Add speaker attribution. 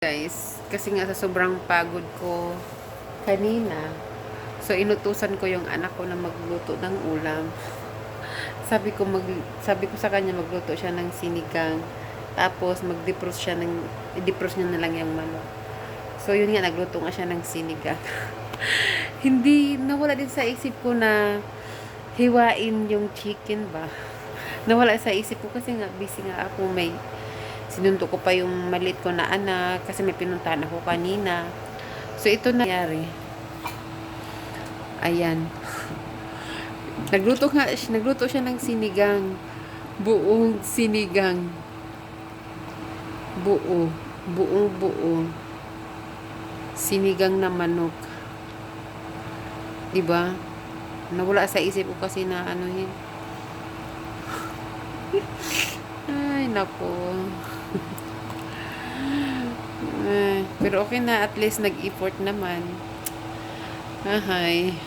Speaker 1: guys. Kasi nga sa sobrang pagod ko kanina. So inutusan ko yung anak ko na magluto ng ulam. Sabi ko mag sabi ko sa kanya magluto siya ng sinigang. Tapos mag-defrost siya ng i-defrost niya na lang yung manok. So yun nga nagluto nga siya ng sinigang. Hindi nawala din sa isip ko na hiwain yung chicken ba. Nawala sa isip ko kasi nga busy nga ako may sinundo ko pa yung malit ko na anak kasi may pinuntahan ako kanina. So, ito na nangyari. Ayan. Nagluto nga, nagluto siya ng sinigang. Buong sinigang. Buo. Buong buo. Sinigang na manok. Diba? Nawala sa isip ko kasi na ano yun. Ay, nako. Eh, pero okay na, at least nag-effort naman. Ahay.